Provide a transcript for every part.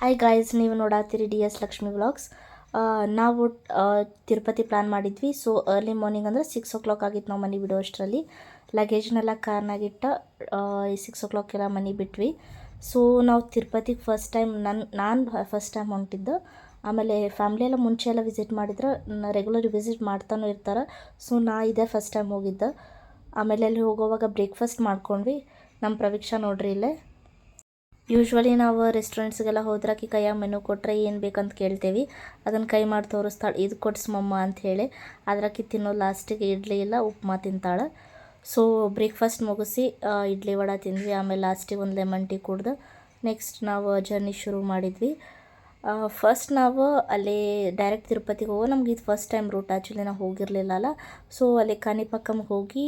Hi guys ನೀವು ನೋಡಾತ್ತೀರಿ D S Lakshmi vlogs ನಾವು ತಿರುಪತಿ ಪ್ಲ್ಯಾನ್ ಮಾಡಿದ್ವಿ. ಸೊ ಅರ್ಲಿ ಮಾರ್ನಿಂಗ್ ಅಂದರೆ ಸಿಕ್ಸ್ ಓ ಕ್ಲಾಕ್ ಆಗಿತ್ತು ನಾವು ಮನೆ ಬಿಡೋ ಅಷ್ಟರಲ್ಲಿ ಲಗೇಜ್ನೆಲ್ಲ ಕಾರ್ನಾಗಿಟ್ಟ ಸಿಕ್ಸ್ ಓ ಕ್ಲಾಕೆಲ್ಲ ಮನೆ ಬಿಟ್ವಿ. ಸೊ ನಾವು ತಿರುಪತಿಗೆ ಫಸ್ಟ್ ಟೈಮ್ ನನ್ನ ನಾನು ಫಸ್ಟ್ ಟೈಮ್ ಹೊಂಟಿದ್ದು. ಆಮೇಲೆ ಫ್ಯಾಮ್ಲಿ ಎಲ್ಲ ಮುಂಚೆ ಎಲ್ಲ ವಿಸಿಟ್ ಮಾಡಿದ್ರೆ ರೆಗ್ಯುಲರ್ ವಿಸಿಟ್ ಮಾಡ್ತಾನೂ ಇರ್ತಾರೆ. ಸೊ ನಾ ಇದೇ ಫಸ್ಟ್ ಟೈಮ್ ಹೋಗಿದ್ದೆ. ಆಮೇಲೆ ಅಲ್ಲಿ ಹೋಗೋವಾಗ ಬ್ರೇಕ್ಫಾಸ್ಟ್ ಮಾಡ್ಕೊಂಡ್ವಿ. ನಮ್ಮ ಪ್ರವೀಕ್ಷಾ ನೋಡ್ರಿ ಇಲ್ಲೇ. ಯೂಶ್ವಲಿ ನಾವು ರೆಸ್ಟೋರೆಂಟ್ಸ್ಗೆಲ್ಲ ಹೋದ್ರೆ ಆಕಿ ಕೈಯಾಗ ಮೆನು ಕೊಟ್ಟರೆ ಏನು ಬೇಕಂತ ಕೇಳ್ತೇವೆ. ಅದನ್ನು ಕೈ ಮಾಡಿ ತೋರಿಸ್ತಾಳೆ, ಇದು ಕೊಡ್ಸ್ಮಮ್ಮ ಅಂತ ಹೇಳಿ. ಅದ್ರಾಕಿ ತಿನ್ನೋ ಲಾಸ್ಟಿಗೆ ಇಡ್ಲಿ ಇಲ್ಲ, ಉಪ್ಮಾ ತಿಂತಾಳೆ. ಸೊ ಬ್ರೇಕ್ಫಾಸ್ಟ್ ಮುಗಿಸಿ ಇಡ್ಲಿ ವಡ ತಿಂದ್ವಿ. ಆಮೇಲೆ ಲಾಸ್ಟಿಗೆ ಒಂದು ಲೆಮನ್ ಟೀ ಕುಡ್ದು ನೆಕ್ಸ್ಟ್ ನಾವು ಜರ್ನಿ ಶುರು ಮಾಡಿದ್ವಿ. ಫಸ್ಟ್ ನಾವು ಅಲ್ಲಿ ಡೈರೆಕ್ಟ್ ತಿರುಪತಿಗೆ ಹೋಗೋ, ನಮ್ಗೆ ಇದು ಫಸ್ಟ್ ಟೈಮ್ ರೂಟ್ ಆ್ಯಕ್ಚುಲಿ ನಾವು ಹೋಗಿರಲಿಲ್ಲ ಅಲ್ಲ. ಸೊ ಅಲ್ಲಿ ಕಾಣಿಪಾಕಮ್ಗೆ ಹೋಗಿ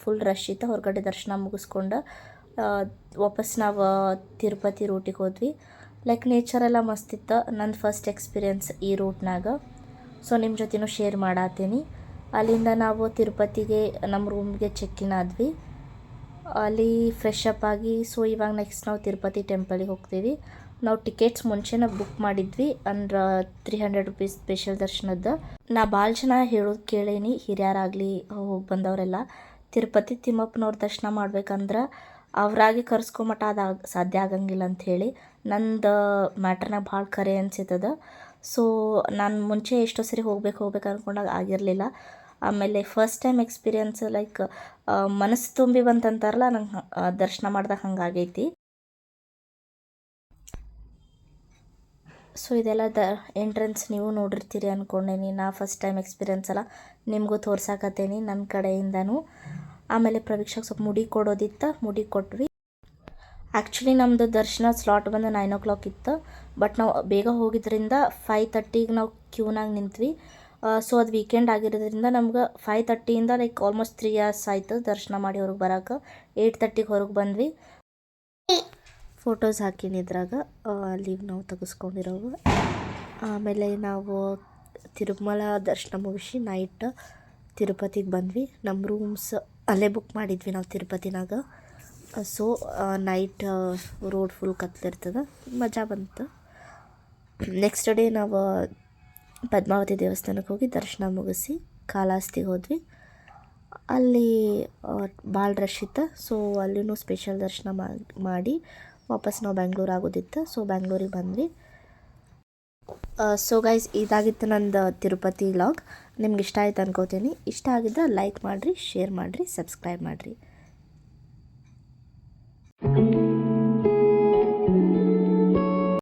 ಫುಲ್ ರಶ್ ಇತ್ತು. ಹೊರಗಡೆ ದರ್ಶನ ಮುಗಿಸ್ಕೊಂಡು ವಾಪಸ್ ನಾವು ತಿರುಪತಿ ರೂಟಿಗೆ ಹೋದ್ವಿ. ಲೈಕ್ ನೇಚರೆಲ್ಲ ಮಸ್ತಿತ್ತು ನನ್ನ ಫಸ್ಟ್ ಎಕ್ಸ್ಪೀರಿಯನ್ಸ್ ಈ ರೂಟ್ನಾಗ ಸೊ ನಿಮ್ಮ ಜೊತೆನೂ ಶೇರ್ ಮಾಡತ್ತೀನಿ ಅಲ್ಲಿಂದ ನಾವು ತಿರುಪತಿಗೆ ನಮ್ಮ ರೂಮ್ಗೆ ಚೆಕ್ ಇನ್ ಆದ್ವಿ. ಅಲ್ಲಿ ಫ್ರೆಶ್ ಅಪ್ ಆಗಿ ಸೊ ಇವಾಗ ನೆಕ್ಸ್ಟ್ ನಾವು ತಿರುಪತಿ ಟೆಂಪಲಿಗೆ ಹೋಗ್ತೀವಿ. ನಾವು ಟಿಕೆಟ್ಸ್ ಮುಂಚೆನೇ ಬುಕ್ ಮಾಡಿದ್ವಿ. ಅಂದ್ರೆ ತ್ರೀ ಹಂಡ್ರೆಡ್ ರುಪೀಸ್ ಸ್ಪೆಷಲ್ ದರ್ಶನದ ನಾ ಭಾಳ ಜನ ಹೇಳೋದು ಕೇಳೀನಿ. ಹಿರಿಯರಾಗಲಿ ಹೋಗಿ ಬಂದವರೆಲ್ಲ. ತಿರುಪತಿ ತಿಮ್ಮಪ್ಪನವ್ರ ದರ್ಶನ ಮಾಡ್ಬೇಕಂದ್ರೆ ಅವರಾಗಿ ಕರ್ಸ್ಕೊಂಮಟ ಅದು ಆಗ ಸಾಧ್ಯ ಆಗಂಗಿಲ್ಲ ಅಂಥೇಳಿ ನಂದು ಮ್ಯಾಟ್ರನಾಗ ಭಾಳ ಕರೆ ಅನ್ಸಿತ್ತದ ಸೊ ನಾನು ಮುಂಚೆ ಎಷ್ಟೋ ಸರಿ ಹೋಗ್ಬೇಕು ಹೋಗ್ಬೇಕು ಅಂದ್ಕೊಂಡಾಗ ಆಗಿರಲಿಲ್ಲ. ಆಮೇಲೆ ಫಸ್ಟ್ ಟೈಮ್ ಎಕ್ಸ್ಪೀರಿಯನ್ಸ್ ಲೈಕ್ ಮನಸ್ಸು ತುಂಬಿ ಬಂತಂತಾರಲ್ಲ, ನಂಗೆ ದರ್ಶನ ಮಾಡ್ದಾಗ ಹಂಗಾಗೈತಿ ಸೊ ಇದೆಲ್ಲ ದ ಎಂಟ್ರೆನ್ಸ್ ನೀವು ನೋಡಿರ್ತೀರಿ ಅಂದ್ಕೊಂಡೇನಿ ನಾ ಫಸ್ಟ್ ಟೈಮ್ ಎಕ್ಸ್ಪೀರಿಯನ್ಸ್ ಅಲ್ಲ, ನಿಮಗೂ ತೋರ್ಸಾಕತ್ತೇನಿ ನನ್ನ ಕಡೆಯಿಂದನೂ. ಆಮೇಲೆ ಪ್ರವೀಕ್ಷಾಗ ಸ್ವಲ್ಪ ಮುಡಿ ಕೊಡೋದಿತ್ತು, ಮುಡಿ ಕೊಟ್ವಿ. ಆ್ಯಕ್ಚುಲಿ ನಮ್ಮದು ದರ್ಶನ ಸ್ಲಾಟ್ ಬಂದು ನೈನ್ ಓ ಕ್ಲಾಕ್ ಇತ್ತು. ಬಟ್ ನಾವು ಬೇಗ ಹೋಗಿದ್ದರಿಂದ ಫೈ ತರ್ಟಿಗೆ ನಾವು ಕ್ಯೂನಾಗ ನಿಂತ್ವಿ. ಸೊ ಅದು ವೀಕೆಂಡ್ ಆಗಿರೋದ್ರಿಂದ ನಮ್ಗೆ ಫೈ ತರ್ಟಿಯಿಂದ ಲೈಕ್ ಆಲ್ಮೋಸ್ಟ್ ತ್ರೀ ಅವರ್ಸ್ ಆಯಿತು ದರ್ಶನ ಮಾಡಿ ಹೊರಗೆ ಬರೋಕೆ. ಏಯ್ಟ್ ತರ್ಟಿಗೆ ಹೊರಗೆ ಬಂದ್ವಿ. ಫೋಟೋಸ್ ಹಾಕಿನಿ ಇದ್ರಾಗ. ಅಲ್ಲಿ ನಾವು ತೆಗೆಸ್ಕೊಂಡಿರೋವು. ಆಮೇಲೆ ನಾವು ತಿರುಮಲ ದರ್ಶನ ಮುಗಿಸಿ ನೈಟ್ ತಿರುಪತಿಗೆ ಬಂದ್ವಿ. ನಮ್ಮ ರೂಮ್ಸ್ ಅಲ್ಲೇ ಬುಕ್ ಮಾಡಿದ್ವಿ ನಾವು ತಿರುಪತಿನಾಗ. ಸೊ ನೈಟ್ ರೋಡ್ ಫುಲ್ ಕತ್ಲಿರ್ತದೆ. ಮಜಾ ಬಂತು. ನೆಕ್ಸ್ಟ್ ಡೇ ನಾವು ಪದ್ಮಾವತಿ ದೇವಸ್ಥಾನಕ್ಕೆ ಹೋಗಿ ದರ್ಶನ ಮುಗಿಸಿ ಕಾಲಾಸ್ತಿಗೆ ಹೋದ್ವಿ. ಅಲ್ಲಿ ಭಾಳ ರಶ್ ಇತ್ತು. ಸೊ ಅಲ್ಲಿನೂ ಸ್ಪೆಷಲ್ ದರ್ಶನ ಮಾಡಿ ವಾಪಸ್ ನಾವು ಬೆಂಗ್ಳೂರು ಆಗೋದಿತ್ತು. ಸೊ ಬೆಂಗ್ಳೂರಿಗೆ ಬಂದ್ವಿ. ಸೊ ಗೈಸ್ ಇದಾಗಿತ್ತು ನಂದು ತಿರುಪತಿ ಲಾಗ್ ನಿಮ್ಗೆ ಇಷ್ಟ ಆಯ್ತು ಅನ್ಕೋತೀನಿ. ಇಷ್ಟ ಆಗಿದ್ರೆ ಲೈಕ್ ಮಾಡಿರಿ ಶೇರ್ ಮಾಡಿರಿ ಸಬ್ಸ್ಕ್ರೈಬ್ ಮಾಡಿರಿ.